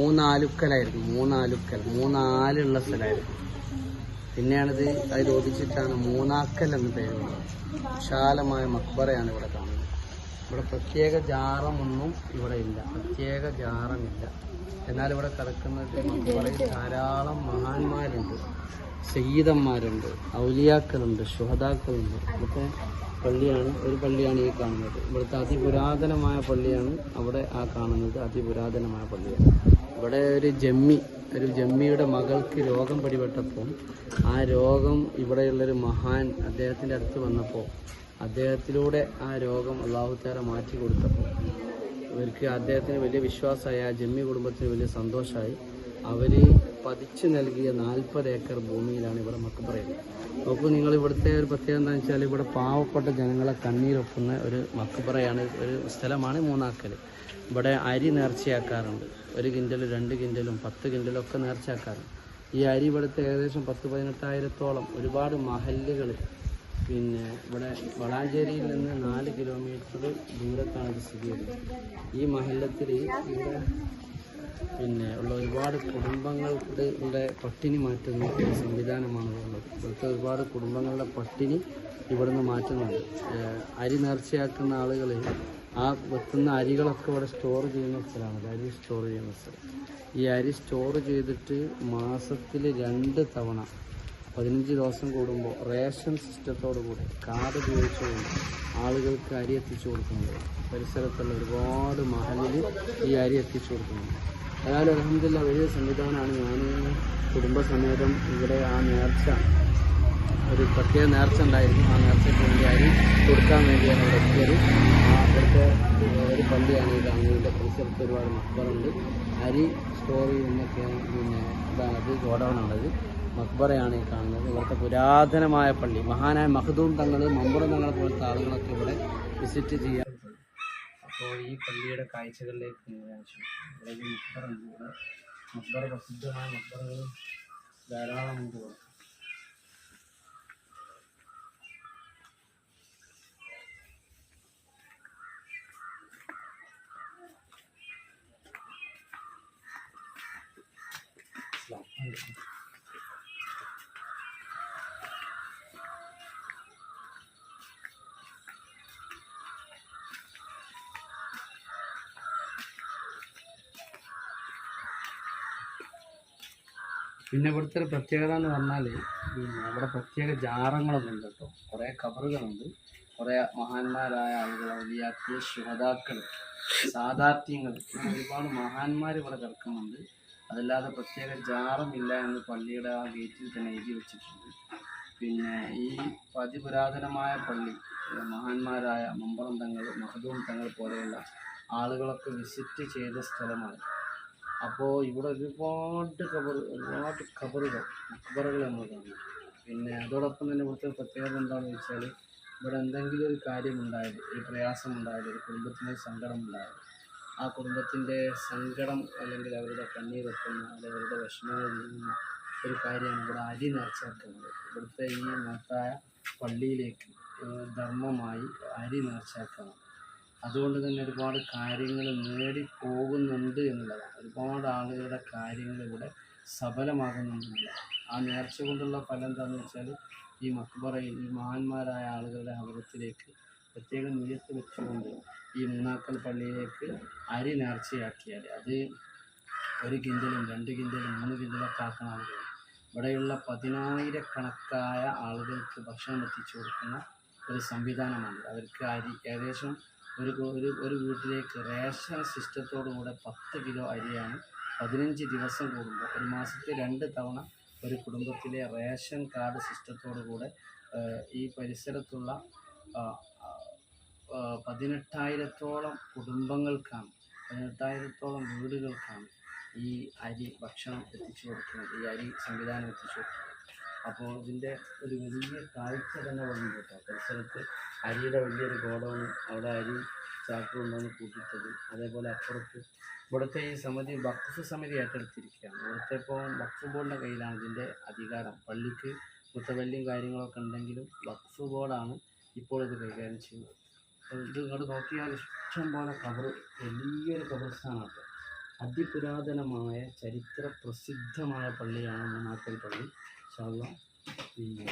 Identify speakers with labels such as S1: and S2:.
S1: മൂന്നാലുക്കലായിരുന്നു മൂന്നാലുക്കൽ മൂന്നാലുള്ള സ്ഥലമായിരുന്നു. പിന്നെയാണിത് അത് ചോദിച്ചിട്ടാണ് മൂന്നാക്കൽ എന്ന പേരുള്ളത്. വിശാലമായ മക്ബറയാണ് ഇവിടെ കാണുന്നത്. ഇവിടെ പ്രത്യേക ജാറമൊന്നും ഇവിടെ ഇല്ല. പ്രത്യേക ജാറമില്ല. എന്നാൽ ഇവിടെ മക്ബറയിൽ ധാരാളം മഹാന്മാരുണ്ട്. സയ്യിദന്മാരുണ്ട്. ഔലിയാക്കളുണ്ട്. ശുഹതാക്കളുണ്ട് ഇവിടുത്തെ പള്ളിയാണ് ഒരു പള്ളിയാണ് ഈ കാണുന്നത്. ഇവിടുത്തെ അതിപുരാതനമായ പള്ളിയാണ് അവിടെ ആ കാണുന്നത് അതിപുരാതനമായ പള്ളിയാണ്. ഇവിടെ ഒരു ജമ്മി ഒരു ജമ്മിയുടെ മകൾക്ക് രോഗം പിടിപെട്ടപ്പോൾ ആ രോഗം ഇവിടെയുള്ളൊരു മഹാൻ അദ്ദേഹത്തിന്റെ അടുത്ത് വന്നപ്പോൾ അദ്ദേഹത്തിലൂടെ ആ രോഗം അള്ളാഹുത്താര മാറ്റി കൊടുത്തപ്പോൾ ഇവർക്ക് അദ്ദേഹത്തിന് വലിയ വിശ്വാസമായി ജമ്മി കുടുംബത്തിന് വലിയ സന്തോഷമായി. അവർ പതിച്ചു നൽകിയ നാൽപ്പത് ഏക്കർ ഭൂമിയിലാണ് ഇവിടെ മക്കപ്പറയുന്നത് നോക്കൂ നിങ്ങൾ ഇവിടുത്തെ ഒരു പ്രത്യേകത എന്താണെന്ന് വെച്ചാൽ ഇവിടെ പാവപ്പെട്ട ജനങ്ങളെ കണ്ണീരൊപ്പുന്ന ഒരു മക്കപ്പറയാണ് ഒരു സ്ഥലമാണ് മൂന്നാക്കൽ ഇവിടെ അരി നേർച്ചയാക്കാറുണ്ട്. ഒരു കിൻഡലും രണ്ട് കിൻഡലും പത്ത് കിൻഡലും ഒക്കെ നേർച്ചയാക്കാറുണ്ട്. ഈ അരി ഇവിടുത്തെ ഏകദേശം പത്ത് പതിനെട്ടായിരത്തോളം ഒരുപാട് മഹല്ലുകൾ പിന്നെ ഇവിടെ വളാഞ്ചേരിയിൽ നിന്ന് നാല് കിലോമീറ്റർ ദൂരത്താണ് ഇത് സ്ഥിതി ചെയ്യുന്നത്. ഈ മഹല്ലത്തിൽ ഇവിടെ പിന്നെ ഉള്ള ഒരുപാട് കുടുംബങ്ങൾക്ക് ഇവിടെ പട്ടിണി മാറ്റുന്ന ഒരു സംവിധാനമാണ് ഉള്ളത്. ഇവിടുത്തെ ഒരുപാട് കുടുംബങ്ങളുടെ പട്ടിണി ഇവിടുന്ന് മാറ്റുന്നുണ്ട്. അരി നേർച്ചയാക്കുന്ന ആളുകൾ ആ വെക്കുന്ന അരികളൊക്കെ ഇവിടെ സ്റ്റോർ ചെയ്യുന്ന സ്ഥലമാണ്. അരി സ്റ്റോർ ചെയ്യുന്ന സ്ഥലം. ഈ അരി സ്റ്റോർ ചെയ്തിട്ട് മാസത്തിൽ രണ്ട് തവണ പതിനഞ്ച് ദിവസം കൂടുമ്പോൾ റേഷൻ സിസ്റ്റത്തോടു കൂടി കാർഡ് ഉപയോഗിച്ചുകൊണ്ട് ആളുകൾക്ക് അരി എത്തിച്ചു കൊടുക്കുന്നുണ്ട്. പരിസരത്തുള്ള ഒരുപാട് മഹലിൽ ഈ അരി എത്തിച്ചു കൊടുക്കുന്നുണ്ട്. അതായത് അലഹമില്ല വലിയ സംവിധാനമാണ്. ഞാൻ കുടുംബസമേതം ഇവിടെ ആ നേർച്ച ഒരു പ്രത്യേക നേർച്ച ഉണ്ടായിരുന്നു ആ നേർച്ചയ്ക്ക് വേണ്ടി അരി കൊടുക്കാൻ വേണ്ടിയാണ് ഇവിടെ എത്തിയത്. അവിടുത്തെ ഒരു പള്ളിയാണ് ഈ കാണുന്നതിന്റെ പരിസരത്ത് ഒരുപാട് മക്കളുണ്ട്. അരി സ്റ്റോർ ചെയ്യുന്നൊക്കെ പിന്നെ ഇതാണ് അത് ഗോഡൗണാണത് മക്ബറയാണ് ഈ കാണുന്നത്. ഇവിടുത്തെ പുരാതനമായ പള്ളി. മഹാനായ മഹദൂം തങ്ങൾ മമ്പുറം തങ്ങൾ പോലത്തെ ആളുകളൊക്കെ ഇവിടെ വിസിറ്റ് ചെയ്യാറുണ്ട് അപ്പോൾ ഈ പള്ളിയുടെ കാഴ്ചകളിലേക്ക് ഇവിടെ മക്ബറുണ്ട് ഇവിടെ മക്ബറ പ്രസിദ്ധമായ ഉണ്ട് ധാരാളമുണ്ട് ഇവിടെ പിന്നെ ഇവിടുത്തെ ഒരു പ്രത്യേകത എന്ന് പറഞ്ഞാൽ ഇവിടെ പ്രത്യേക ജാറങ്ങളൊക്കെ ഉണ്ട് കേട്ടോ. കുറേ കബറുകളുണ്ട്. കുറേ മഹാന്മാരായ ആളുകൾ ഔലിയാക്കൾ ശുഹതാക്കൾ സാധാർത്ഥ്യങ്ങൾ ഒരുപാട് മഹാന്മാർ ഇവിടെ കിടക്കുന്നുണ്ട്. അതല്ലാതെ പ്രത്യേക ജാറമില്ല എന്ന് പള്ളിയുടെ ആ ഗേറ്റിൽ തന്നെ എഴുതി വെച്ചിട്ടുണ്ട്. പിന്നെ ഈ അതിപുരാതനമായ പള്ളി മഹാന്മാരായ മമ്പളം തങ്ങൾ മഹദൂം തങ്ങൾ പോലെയുള്ള ആളുകളൊക്കെ വിസിറ്റ് ചെയ്ത സ്ഥലമാണ്. അപ്പോൾ ഇവിടെ ഒരുപാട് കബർ ഒരുപാട് ഖബറുകൾ നമ്മൾ കാണും. പിന്നെ അതോടൊപ്പം തന്നെ ഇവിടുത്തെ പ്രത്യേകത എന്താണെന്ന് വെച്ചാൽ ഇവിടെ എന്തെങ്കിലും ഒരു കാര്യമുണ്ടായത് ഒരു പ്രയാസം ഉണ്ടായത് ഒരു കുടുംബത്തിന് സങ്കടം ഉണ്ടായത് ആ കുടുംബത്തിന്റെ സങ്കടം അല്ലെങ്കിൽ അവരുടെ കണ്ണീരൊക്കുന്ന അല്ലെങ്കിൽ അവരുടെ വിഷമങ്ങൾ നീങ്ങുന്ന ഒരു കാര്യമാണ് ഇവിടെ അരി നേർച്ചാക്കുന്നത് ഇവിടുത്തെ ഈ മഹത്തായ പള്ളിയിലേക്ക് ധർമ്മമായി അരി നേർച്ചാക്കണം അതുകൊണ്ട് തന്നെ ഒരുപാട് കാര്യങ്ങൾ നേടിപ്പോകുന്നുണ്ട് എന്നുള്ളതാണ്. ഒരുപാട് ആളുകളുടെ കാര്യങ്ങൾ ഇവിടെ സഫലമാകുന്നുണ്ട്. ആ നേർച്ച കൊണ്ടുള്ള ഫലം എന്താണെന്ന് വെച്ചാൽ ഈ മക്ബറയിൽ ഈ മഹാന്മാരായ ആളുകളുടെ അകലത്തിലേക്ക് പ്രത്യേകം നിയത്ത് വെച്ചുകൊണ്ട് ഈ മൂന്നാക്കൽ പള്ളിയിലേക്ക് അരി നേർച്ചയാക്കിയാൽ അത് ഒരു കിൻഡലും രണ്ട് കിൻഡലും മൂന്ന് കിൻഡലൊക്കെ ആക്കുന്ന ആളുകൾ ഇവിടെയുള്ള പതിനായിരക്കണക്കായ ആളുകൾക്ക് ഭക്ഷണം എത്തിച്ചു കൊടുക്കുന്ന ഒരു സംവിധാനമാണ് അവർക്ക് അരി ഏകദേശം ഒരു ഒരു ഒരു വീട്ടിലേക്ക് റേഷൻ സിസ്റ്റത്തോടു കൂടെ പത്ത് കിലോ അരിയാണ് പതിനഞ്ച് ദിവസം കൂടുമ്പോൾ ഒരു മാസത്തിൽ രണ്ട് തവണ ഒരു കുടുംബത്തിലെ റേഷൻ കാർഡ് സിസ്റ്റത്തോടു കൂടെ ഈ പരിസരത്തുള്ള പതിനെട്ടായിരത്തോളം കുടുംബങ്ങൾക്കാണ് പതിനെട്ടായിരത്തോളം വീടുകൾക്കാണ് ഈ അരി ഭക്ഷണം എത്തിച്ചു കൊടുക്കുന്നത് ഈ അരി സംവിധാനം എത്തിച്ചു കൊടുക്കുന്നത്. അപ്പോൾ ഇതിന്റെ ഒരു വലിയ കാഴ്ച തന്നെ വന്നു കേട്ടോ. പരിസരത്ത് അരിയുടെ വലിയൊരു ഗോഡൗൺ അവിടെ അരി ചാക്കുകൊണ്ടാണ് കൂട്ടിയിട്ടത് അതേപോലെ അപ്പുറത്ത് ഇവിടുത്തെ ഈ സമിതി വഖഫ് സമിതി ഏറ്റെടുത്തിരിക്കുകയാണ്. ഇവിടുത്തെ ഇപ്പോൾ വഖഫ് ബോർഡിന്റെ കയ്യിലാണ് ഇതിന്റെ അധികാരം. പള്ളിക്ക് മുത്തവല്ലിയും കാര്യങ്ങളൊക്കെ ഉണ്ടെങ്കിലും വഖഫ് ബോർഡാണ് ഇപ്പോൾ ഇത് കൈകാര്യം ചെയ്യുന്നത്. ഇത് ഇങ്ങോട്ട് നോക്കിയാൽ ഇഷ്ടം പോലെ കബർ വലിയൊരു കബർസ്ഥാനാണ് അതിപുരാതനമായ ചരിത്ര പ്രസിദ്ധമായ പള്ളിയാണ് മൂന്നാക്കൽ പള്ളി. ഇൻഷാ അള്ളാഹ് പിന്നെ